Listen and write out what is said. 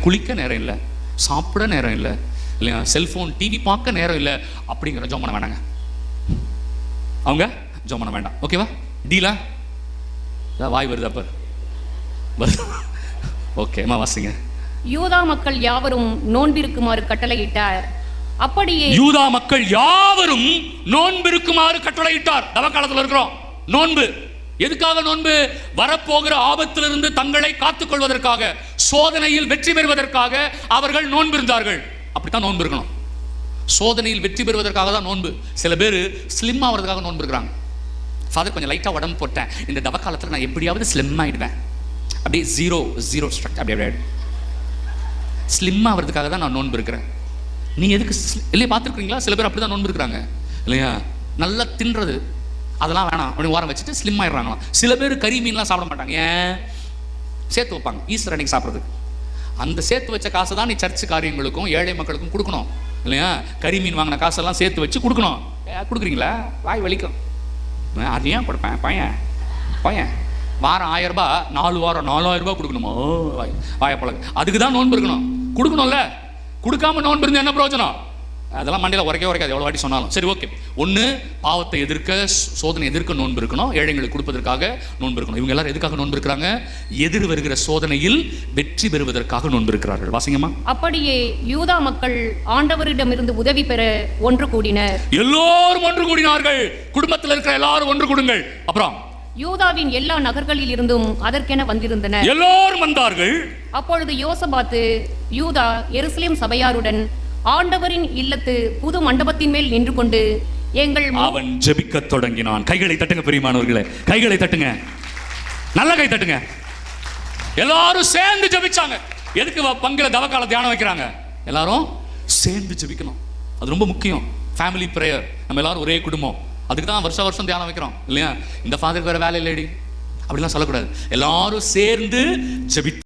குளிக்க நேரம் இல்லை சாப்பிட நேரம் இல்லை இல்லையா செல்ஃபோன் டிவி பார்க்க நேரம் இல்லை அப்படிங்கிற ஜோம் பண்ண வேணாங்க. அவங்க ஜோம் பண்ண வேண்டாம். ஓகேவா டீலா வாய் வருது அப்போ. வருது. ஓகே அம்மா வாசிங்க. யூதா மக்கள் யாவரும் நோன்பிருக்குமாறு கட்டளையிட்டார். அப்படியே யூதா மக்கள் யாவரும் நோன்பு இருக்குமாறு கட்டளையிட்டார். தவக்காலத்தில் இருக்கிறோம். நோன்பு. எதுக்காக நோன்பு? வரப்போகிற ஆபத்திலிருந்து தங்களை காத்துக் கொள்வதற்காக சோதனையில் வெற்றி பெறுவதற்காக அவர்கள் நோன்பு இருந்தார்கள். அப்படித்தான் நோன்பு இருக்கணும். சோதனையில் வெற்றி பெறுவதற்காக தான் நோன்பு. சில பேர் ஸ்லிம் ஆகிறதுக்காக நோன்பு இருக்கிறாங்க. ஃபாதர் கொஞ்சம் லைட்டாக உடம்பு போட்டேன். இந்த தவக்காலத்தில் நான் எப்படியாவது ஸ்லிம் ஆகிடுவேன் அப்படியே ஜீரோ ஜீரோ ஸ்ட்ரக்ட் அப்படியே அப்படியே ஸ்லிம் ஆகிறதுக்காக தான் நான் நோன்பு இருக்கிறேன். நீ எதுக்கு sli- இல்லையா சில பேர் அப்படி தான் நோன்பு இருக்கிறாங்க. இல்லையா? நல்லா தின்றது. அதெல்லாம் வேணாம் அப்படின்னு ஓரம் வச்சுட்டு ஸ்லிம் ஆயிடுறாங்களாம். சில பேர் கறி மீன்லாம் சாப்பிட மாட்டாங்க. ஏன்? சேர்த்து வைப்பாங்க. ஈஸ்டர் அன்னைக்கு சாப்பிட்றதுக்கு. அந்த சேர்த்து வச்ச காசை தான் நீ சர்ச்சு காரியங்களுக்கும் ஏழை மக்களுக்கும் கொடுக்கணும். இல்லையா? கறி மீன் வாங்கின காசெல்லாம் சேர்த்து வச்சு கொடுக்கணும். கொடுக்குறீங்களா? வாய் வலிக்கும். அது ஏன் கொடுப்பேன்? பையன். பையன். வாரம் ஆயிரம் ரூபாய் நாலு வாரம் நாலாயிரம் ரூபாய் கொடுக்கணுமோ? வாய் வாய அதுக்கு தான் நோன்பு இருக்கணும். கொடுக்கணும்ல. கொடுக்காம நோன்பு இருந்தால் என்ன பிரயோஜனம்? அதெல்லாம் மண்டையில் உரைக்க உரைக்காது எவ்வளோ வாட்டி சொன்னாலும். சரி ஓகே ஒன்று பாவத்தை எதிர்க்க சோதனை எதிர்க்க நோன்பு இருக்கணும் ஏழைங்களுக்கு கொடுப்பதற்காக நோன்பு இருக்கணும். இவங்க எல்லாரும் எதுக்காக நோன்பு இருக்கிறாங்க? எதிர் வருகிற சோதனையில் வெற்றி பெறுவதற்காக நோன்பு இருக்கிறார்கள். வாசிங்கம்மா. அப்படியே யூதா மக்கள் ஆண்டவரிடமிருந்து உதவி பெற ஒன்று கூடினர். எல்லோரும் ஒன்று கூடினார்கள். குடும்பத்தில் இருக்கிற எல்லாரும் ஒன்று கூடுங்கள். அப்புறம்? யூதாவின் எல்லா நகர்களில் இருந்தும் அதற்கென வந்திருந்தனர். எல்லோரும் வந்தார்கள். அப்பொழுது யோசபாத்து யூதா எருசலேம் சபையாருடன் ஆண்டவரின் இல்லத்து புது மண்டபத்தின் மேல் நின்று கொண்டு எங்கள் அவன் ஜெபிக்க தொடங்கினான். கைகளை தட்டுங்க பெரியமானவர்களே. கைகளை தட்டுங்க. நல்ல கை தட்டுங்க. எல்லாரும் சேர்ந்து ஜெபிச்சாங்க. எதுக்கு வ- பங்குல தவக்கால தியானம் வைக்கிறாங்க? எல்லாரும் சேர்ந்து ஜெபிக்கணும். அது ரொம்ப முக்கியம். ஃபேமிலி ப்ரேயர் நம்ம எல்லாரும் ஒரே குடும்பம். அதுக்கு தான் வருஷம் வருஷம் தியானம் வைக்கிறோம். இல்லையா? இந்த ஃபாதருக்கு வேற வேலை இல்லைடி. அப்படிலாம் சொல்லக்கூடாது. எல்லாரும் சேர்ந்து ஜெபி